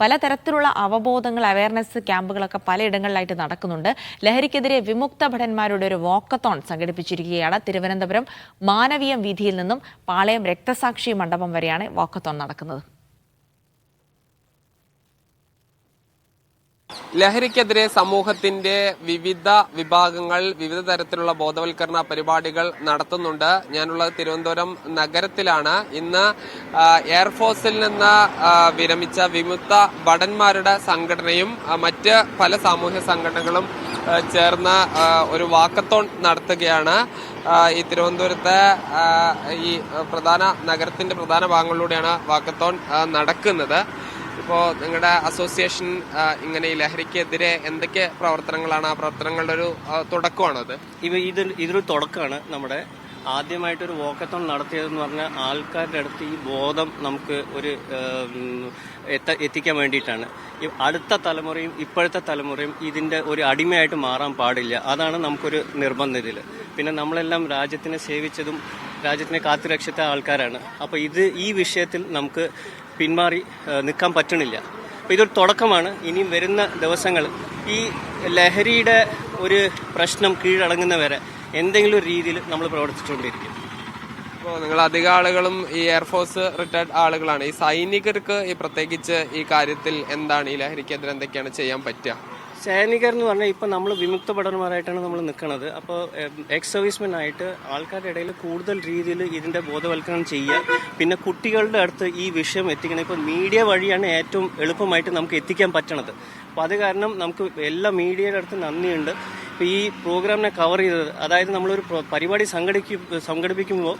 പലതരത്തിലുള്ള അവബോധങ്ങൾ അവയർനെസ് ക്യാമ്പുകളൊക്കെ പലയിടങ്ങളിലായിട്ട് നടക്കുന്നുണ്ട്. ലഹരിക്കെതിരെ വിമുക്ത ഭടന്മാരുടെ ഒരു വാക്കത്തോൺ സംഘടിപ്പിച്ചിരിക്കുകയാണ്. തിരുവനന്തപുരം മാനവീയം വീതിയിൽ നിന്നും പാളയം രക്തസാക്ഷി മണ്ഡപം വരെയാണ് വാക്കത്തോൺ നടക്കുന്നത്. ലഹരിക്കെതിരെ സമൂഹത്തിന്റെ വിവിധ വിഭാഗങ്ങൾ വിവിധ തരത്തിലുള്ള ബോധവൽക്കരണ പരിപാടികൾ നടത്തുന്നുണ്ട്. ഞാനുള്ളത് തിരുവനന്തപുരം നഗരത്തിലാണ്. ഇന്ന് എയർഫോഴ്സിൽ നിന്ന് വിരമിച്ച വിമുക്ത ഭടന്മാരുടെ സംഘടനയും മറ്റ് പല സാമൂഹ്യ സംഘടനകളും ചേർന്ന് ഒരു വാക്കത്തോൺ നടത്തുകയാണ്. ഈ തിരുവനന്തപുരത്തെ ഈ പ്രധാന നഗരത്തിന്റെ പ്രധാന ഭാഗങ്ങളിലൂടെയാണ് വാക്കത്തോൺ നടക്കുന്നത്. ഇപ്പോൾ നിങ്ങളുടെ അസോസിയേഷൻ ഇങ്ങനെ ഈ ലഹരിക്കെതിരെ എന്തൊക്കെ പ്രവർത്തനങ്ങളാണ്? ആ പ്രവർത്തനങ്ങളുടെ ഒരു തുടക്കമാണോ അത്? ഇവ ഇത് ഇതൊരു തുടക്കമാണ് നമ്മുടെ. ആദ്യമായിട്ടൊരു വോക്കത്തോൺ നടത്തിയതെന്ന് പറഞ്ഞാൽ ആൾക്കാരുടെ അടുത്ത് ഈ ബോധം നമുക്ക് ഒരു എത്ത എത്തിക്കാൻ വേണ്ടിയിട്ടാണ്. അടുത്ത തലമുറയും ഇപ്പോഴത്തെ തലമുറയും ഇതിന്റെ ഒരു അടിമയായിട്ട് മാറാൻ പാടില്ല. അതാണ് നമുക്കൊരു നിർബന്ധം പിന്നെ നമ്മളെല്ലാം രാജ്യത്തിനെ സേവിച്ചതും രാജ്യത്തിനെ കാത്തുരക്ഷിച്ച ആൾക്കാരാണ്. അപ്പോൾ ഇത് ഈ വിഷയത്തിൽ നമുക്ക് പിന്മാറി നിൽക്കാൻ പറ്റണില്ല. അപ്പോൾ ഇതൊരു തുടക്കമാണ്. ഇനിയും വരുന്ന ദിവസങ്ങൾ ഈ ലഹരിയുടെ ഒരു പ്രശ്നം കീഴടങ്ങുന്നവരെ എന്തെങ്കിലും ഒരു രീതിയിൽ നമ്മൾ പ്രവർത്തിച്ചുകൊണ്ടിരിക്കും. ഇപ്പോൾ നിങ്ങൾ അധിക ആളുകളും ഈ എയർഫോഴ്സ് റിട്ടയർഡ് ആളുകളാണ്. ഈ സൈനികർക്ക് ഈ പ്രത്യേകിച്ച് ഈ കാര്യത്തിൽ എന്താണ്? ഈ ലഹരിക്കെതിരെ എന്തൊക്കെയാണ് ചെയ്യാൻ പറ്റുക? സൈനികർ എന്ന് പറഞ്ഞാൽ ഇപ്പം നമ്മൾ വിമുക്ത ഭടന്മാരായിട്ടാണ് നമ്മൾ നിൽക്കുന്നത് അപ്പോൾ എക്സ് സർവീസ്മെൻ ആയിട്ട് ആൾക്കാരുടെ ഇടയിൽ കൂടുതൽ രീതിയിൽ ഇതിന്റെ ബോധവൽക്കരണം ചെയ്യുക പിന്നെ കുട്ടികളുടെ അടുത്ത് ഈ വിഷയം എത്തിക്കണം ഇപ്പോൾ മീഡിയ വഴിയാണ് ഏറ്റവും എളുപ്പമായിട്ട് നമുക്ക് എത്തിക്കാൻ പറ്റണത്. അപ്പോൾ അത് കാരണം നമുക്ക് എല്ലാ മീഡിയയുടെ അടുത്ത് നന്ദിയുണ്ട്. ഇപ്പോൾ ഈ പ്രോഗ്രാമിനെ കവർ ചെയ്തത് അതായത് നമ്മളൊരു പ്രോ- പരിപാടി സംഘടിക്കും സംഘടിപ്പിക്കുമ്പോൾ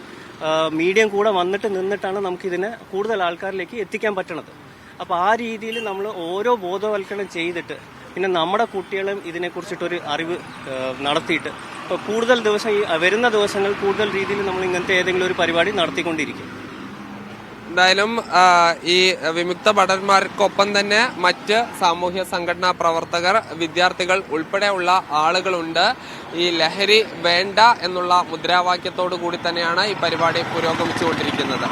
മീഡിയം കൂടെ വന്നിട്ട് നിന്നിട്ടാണ് നമുക്കിതിനെ കൂടുതൽ ആൾക്കാരിലേക്ക് എത്തിക്കാൻ പറ്റണത്. അപ്പോൾ ആ രീതിയിൽ നമ്മൾ ഓരോ ബോധവൽക്കരണം ചെയ്തിട്ട് പിന്നെ നമ്മുടെ കുട്ടികളും ഇതിനെക്കുറിച്ചിട്ടൊരു അറിവ് നടത്തിയിട്ട്. ഇപ്പോൾ കൂടുതൽ ദിവസം ഈ വരുന്ന ദിവസങ്ങൾ കൂടുതൽ രീതിയിൽ നമ്മൾ ഇങ്ങനത്തെ ഏതെങ്കിലും ഒരു പരിപാടി നടത്തിക്കൊണ്ടിരിക്കും. എന്തായാലും ഈ വിമുക്ത ഭടന്മാർക്കൊപ്പം തന്നെ മറ്റ് സാമൂഹ്യ സംഘടനാ പ്രവർത്തകർ വിദ്യാർത്ഥികൾ ഉൾപ്പെടെയുള്ള ആളുകളുണ്ട്. ഈ ലഹരി വേണ്ട എന്നുള്ള മുദ്രാവാക്യത്തോടു കൂടി തന്നെയാണ് ഈ പരിപാടി പുരോഗമിച്ചുകൊണ്ടിരിക്കുന്നത്.